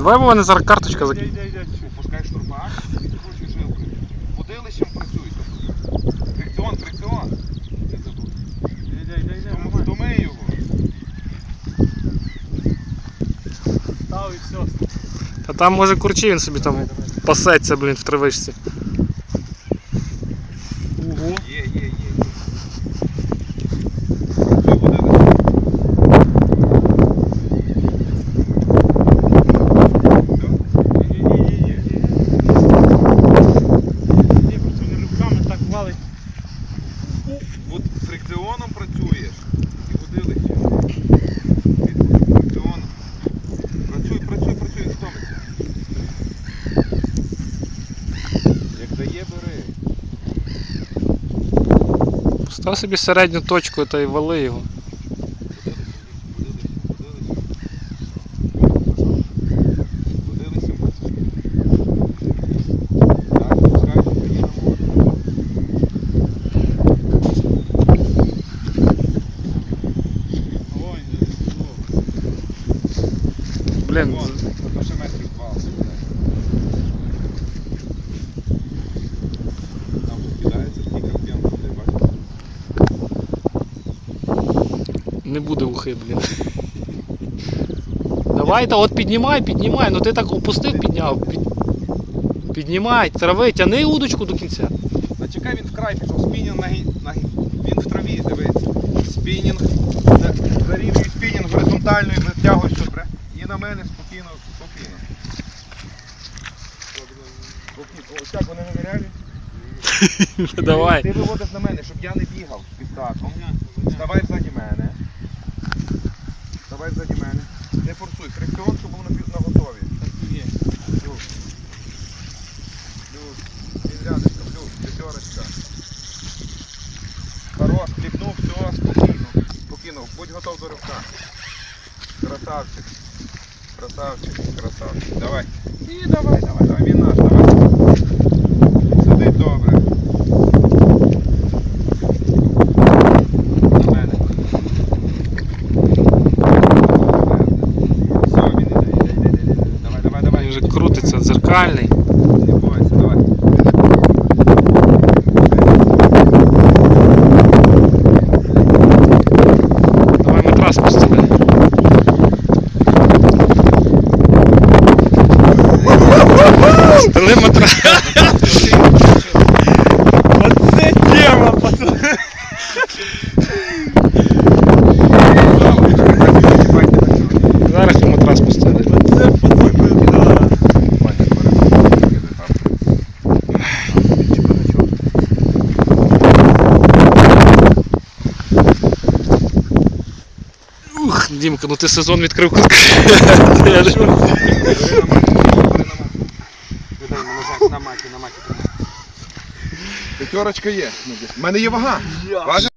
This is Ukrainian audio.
Давай бо мене зараз карточка закинь. Йде, йде, йде, пускай штурмак і кручу жилку. Водилищем працюй. Фрикціон, фрикціон. Не забудь. Йде, йде, йде. Вдуми його. Став і все. А там може курчі він собі там пасеться, блін, в тривичці. Ого. Є, є, є. От фрикціоном працюєш і водилище. Став собі середню точку та й вали його. Блін. Ну, це ще метрів 20. Не буде ухи, блін. Давай, та от піднімай, піднімай, ну ти так опустив, підняв. Під... Піднімай, трави, тяни удочку до кінця. А чекай, він вкрай пішов. Спінінг на, на він в траві, дивись. Спінінг. За- Зарівнюй спінінг горизонтально і витягуєш добре. І на мене спокійно, спокійно. Ось так вони не. Давай. Ти виводиш на мене, щоб я не бігав під таком. Ставай ззаді мене. Ззаді мене. Не форсуй. Фрикціон, щоб був на, пів- на готові. є. Плюс. Плюс. Підрядочка, плюс. П'ятерочка. Хорош, кліпнув, все, спокійно. Спокійно. Будь готов до ривка. Красавчик. Красавчик, красавчик. Давай. І давай, давай, давай. Він наш, давай. Сидить добре. На мене. Все, він іде, іде, іде, іде, іде. Давай, давай, давай. Він вже крутиться, дзеркальний. Давай. Матрас постели. Стели матрас. Оце тема, пацани. Зараз і матрас постели. Оце пацани. да. Ух, Дімка, ну ти сезон відкрив. П'ятерочка є. У мене є вага. Важить?